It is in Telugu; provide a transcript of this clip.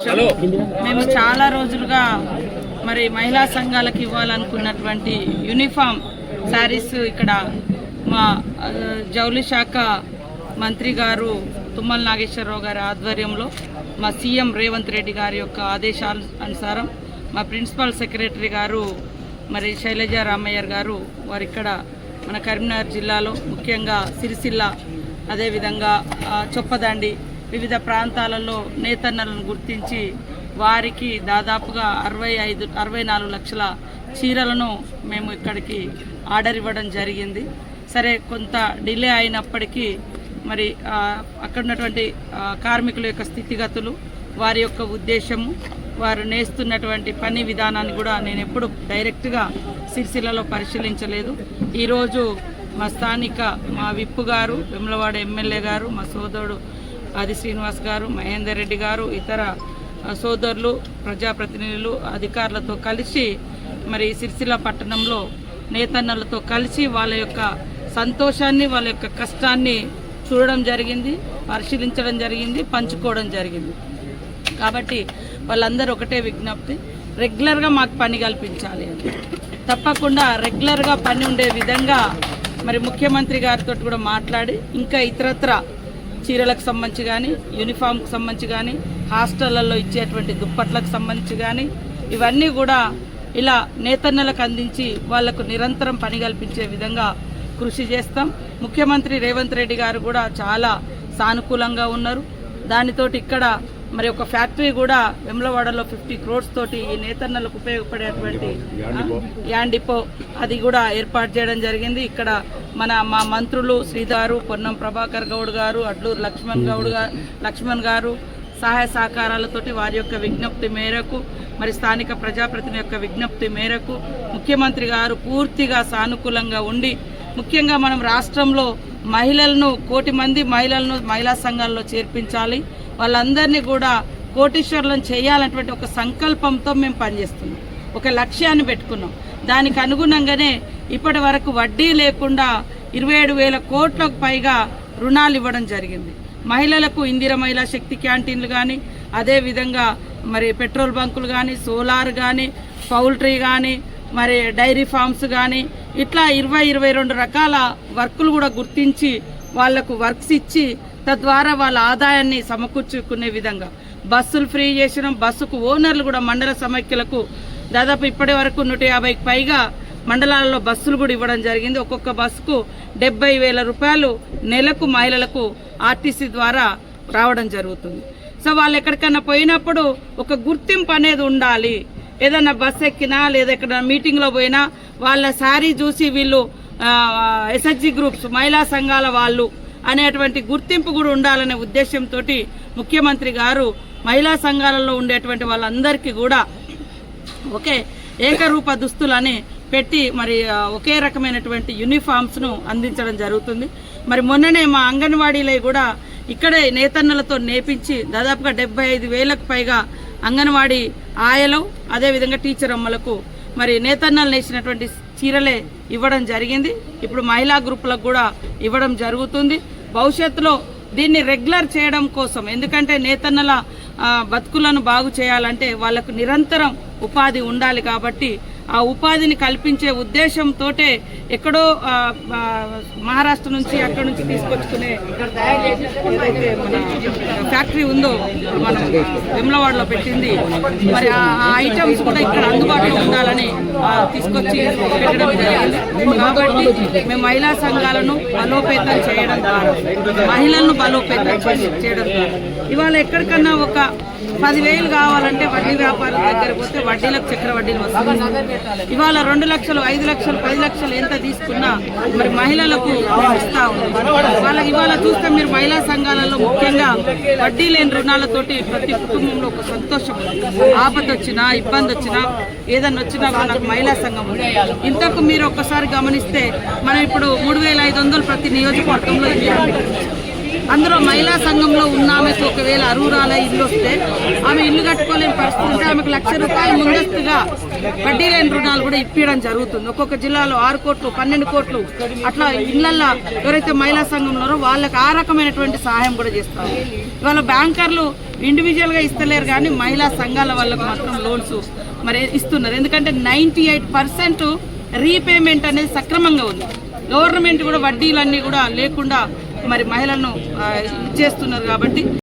మేము చాలా రోజులుగా మరి మహిళా సంఘాలకు ఇవ్వాలనుకున్నటువంటి యూనిఫామ్ శారీస్ ఇక్కడ మా జౌలి శాఖ మంత్రి గారు తుమ్మల నాగేశ్వరరావు గారి ఆధ్వర్యంలో మా సీఎం రేవంత్ రెడ్డి గారి యొక్క ఆదేశాల అనుసారం మా ప్రిన్సిపల్ సెక్రటరీ గారు మరి శైలజ రామయ్యర్ గారు వారు ఇక్కడ మన కరీంనగర్ జిల్లాలో ముఖ్యంగా సిరిసిల్ల అదేవిధంగా చొప్పదండి వివిధ ప్రాంతాలలో నేతన్నలను గుర్తించి వారికి దాదాపుగా అరవై ఐదు అరవై నాలుగు లక్షల చీరలను మేము ఇక్కడికి ఆర్డర్ ఇవ్వడం జరిగింది. సరే కొంత డిలే అయినప్పటికీ మరి అక్కడ ఉన్నటువంటి కార్మికుల యొక్క స్థితిగతులు వారి యొక్క ఉద్దేశము వారు నేస్తున్నటువంటి పని విధానాన్ని కూడా నేను ఎప్పుడు డైరెక్ట్గా సిరిసిల్లలో పరిశీలించలేదు. ఈరోజు మా స్థానిక మా విప్పు గారు వెమ్లవాడ ఎమ్మెల్యే గారు మా సోదరుడు ఆది శ్రీనివాస్ గారు మహేందర్ రెడ్డి గారు ఇతర సోదరులు ప్రజాప్రతినిధులు అధికారులతో కలిసి మరి సిరిసిల్ల పట్టణంలో నేతన్నలతో కలిసి వాళ్ళ యొక్క సంతోషాన్ని వాళ్ళ యొక్క కష్టాన్ని చూడడం జరిగింది పరిశీలించడం జరిగింది పంచుకోవడం జరిగింది. కాబట్టి వాళ్ళందరూ ఒకటే విజ్ఞప్తి రెగ్యులర్గా మాకు పని కల్పించాలి అని. తప్పకుండా రెగ్యులర్గా పని ఉండే విధంగా మరి ముఖ్యమంత్రి గారితో కూడా మాట్లాడి ఇంకా ఇతరత్ర చీరలకు సంబంధించి కానీ యూనిఫామ్కి సంబంధించి కానీ హాస్టళ్ళలో ఇచ్చేటువంటి దుప్పట్లకు సంబంధించి కానీ ఇవన్నీ కూడా ఇలా నేతన్నలకు అందించి వాళ్ళకు నిరంతరం పని కల్పించే విధంగా కృషి చేస్తాం. ముఖ్యమంత్రి రేవంత్ రెడ్డి గారు కూడా చాలా సానుకూలంగా ఉన్నారు. దానితోటి ఇక్కడ మరి ఒక ఫ్యాక్టరీ కూడా వెమ్లవాడలో ఫిఫ్టీ క్రోడ్స్ తోటి ఈ నేతన్నలకు ఉపయోగపడేటువంటి ఆ, యాన్ డిపో అది కూడా ఏర్పాటు చేయడం జరిగింది. ఇక్కడ మన మా మంత్రులు శ్రీధారు పొన్నం ప్రభాకర్ గౌడ్ గారు అడ్లూరు లక్ష్మణ్ గౌడ్ గారు లక్ష్మణ్ గారు సహాయ సహకారాలతోటి వారి యొక్క విజ్ఞప్తి మేరకు మరి స్థానిక ప్రజాప్రతినిధి యొక్క విజ్ఞప్తి మేరకు ముఖ్యమంత్రి గారు పూర్తిగా సానుకూలంగా ఉండి ముఖ్యంగా మనం రాష్ట్రంలో మహిళలను కోటి మంది మహిళలను మహిళా సంఘాల్లో చేర్పించాలి. వాళ్ళందరినీ కూడా కోటీశ్వరులను చేయాలన్నటువంటి ఒక సంకల్పంతో మేము పనిచేస్తున్నాం. ఒక లక్ష్యాన్ని పెట్టుకున్నాం. దానికి అనుగుణంగానే ఇప్పటి వరకు వడ్డీ లేకుండా ఇరవై ఏడు వేల కోట్లకు పైగా రుణాలు ఇవ్వడం జరిగింది. మహిళలకు ఇందిర మహిళా శక్తి క్యాంటీన్లు కానీ అదేవిధంగా మరి పెట్రోల్ బంకులు కానీ సోలార్ కానీ పౌల్ట్రీ కానీ మరి డైరీ ఫార్మ్స్ కానీ ఇట్లా ఇరవై ఇరవై రెండు రకాల వర్కులు కూడా గుర్తించి వాళ్ళకు వర్క్స్ ఇచ్చి తద్వారా వాళ్ళ ఆదాయాన్ని సమకూర్చుకునే విధంగా బస్సులు ఫ్రీ చేసినాం. బస్సుకు ఓనర్లు కూడా మండల సమైక్యలకు దాదాపు ఇప్పటి వరకు నూట యాభైకి పైగా మండలాలలో బస్సులు కూడా ఇవ్వడం జరిగింది. ఒక్కొక్క బస్సుకు డెబ్బై వేల రూపాయలు నెలకు మహిళలకు ఆర్టీసీ ద్వారా రావడం జరుగుతుంది. సో వాళ్ళు ఎక్కడికైనా పోయినప్పుడు ఒక గుర్తింపు అనేది ఉండాలి. ఏదైనా బస్ ఎక్కినా లేదా ఎక్కడ మీటింగ్లో పోయినా వాళ్ళ శారీ చూసి వీళ్ళు ఎస్హెచ్జి గ్రూప్స్ మహిళా సంఘాల వాళ్ళు అనేటువంటి గుర్తింపు కూడా ఉండాలనే ఉద్దేశంతో ముఖ్యమంత్రి గారు మహిళా సంఘాలలో ఉండేటువంటి వాళ్ళందరికీ కూడా ఒకే ఏకరూప దుస్తులని పెట్టి మరి ఒకే రకమైనటువంటి యూనిఫామ్స్ను అందించడం జరుగుతుంది. మరి మొన్ననే మా అంగన్వాడీలో కూడా ఇక్కడే నేతన్నలతో నేపించి దాదాపుగా డెబ్బై ఐదు వేలకు పైగా అంగన్వాడీ ఆయలు అదేవిధంగా టీచర్ అమ్మలకు మరి నేతన్నలు నేసినటువంటి చీరలే ఇవ్వడం జరిగింది. ఇప్పుడు మహిళా గ్రూపులకు కూడా ఇవ్వడం జరుగుతుంది. భవిష్యత్తులో దీన్ని రెగ్యులర్ చేయడం కోసం ఎందుకంటే నేతన్నల బతుకులను బాగు చేయాలంటే వాళ్ళకు నిరంతరం ఉపాధి ఉండాలి కాబట్టి ఆ ఉపాధిని కల్పించే ఉద్దేశంతో ఎక్కడో మహారాష్ట్ర నుంచి అక్కడ నుంచి తీసుకొచ్చుకునే ఫ్యాక్టరీ ఉందో మనం విమలవాడలో పెట్టింది మరి ఆ ఐటమ్స్ కూడా ఇక్కడ అందుబాటులో ఉండాలని తీసుకొచ్చి పెట్టడం జరిగింది. కాబట్టి మేము మహిళా సంఘాలను బలోపేతం చేయడం ద్వారా మహిళలను బలోపేతం చేయడం ద్వారా. ఇవాళ ఎక్కడికన్నా ఒక పదివేలు కావాలంటే వడ్డీ వ్యాపారుల దగ్గర పోతే వడ్డీలకు చక్ర వడ్డీలు వస్తుంది. ఇవాళ రెండు లక్షలు ఐదు లక్షలు పది లక్షలు ఎంత తీసుకున్నా మరి మహిళలకు ఇస్తా వాళ్ళకి ఇవాళ చూస్తే మీరు మహిళా సంఘాలలో ముఖ్యంగా వడ్డీ లేని రుణాలతోటి ప్రతి కుటుంబంలో ఒక సంతోషం ఆపద వచ్చినా ఇబ్బంది వచ్చినా ఏదన్నా వచ్చినా మనకు మహిళా సంఘం ఉంది. ఇంతకు మీరు ఒక్కసారి గమనిస్తే మనం ఇప్పుడు మూడు వేల ఐదు వందలు ప్రతి నియోజకవర్గంలో ఇచ్చాము అందులో మహిళా సంఘంలో ఉన్న ఆమెకు ఒకవేళ అరువురాల ఇల్లు వస్తే ఆమె ఇల్లు కట్టుకోలేని పరిస్థితి ఉంటే ఆమెకు లక్ష రూపాయలు ముందస్తుగా వడ్డీ లేని రుణాలు కూడా ఇప్పించడం జరుగుతుంది. ఒక్కొక్క జిల్లాలో ఆరు కోట్లు పన్నెండు కోట్లు అట్లా ఇళ్ళల్లో ఎవరైతే మహిళా సంఘం ఉన్నారో వాళ్ళకి ఆ రకమైనటువంటి సహాయం కూడా చేస్తారు. ఇవాళ బ్యాంకర్లు ఇండివిజువల్గా ఇస్తలేరు కానీ మహిళా సంఘాల వాళ్ళకు మాత్రం లోన్స్ మరి ఇస్తున్నారు. ఎందుకంటే నైంటీ ఎయిట్ పర్సెంట్ రీపేమెంట్ అనేది సక్రమంగా ఉంది. గవర్నమెంట్ కూడా వడ్డీలన్నీ కూడా లేకుండా మరి మహిళలను ఇచ్చేస్తున్నారు కాబట్టి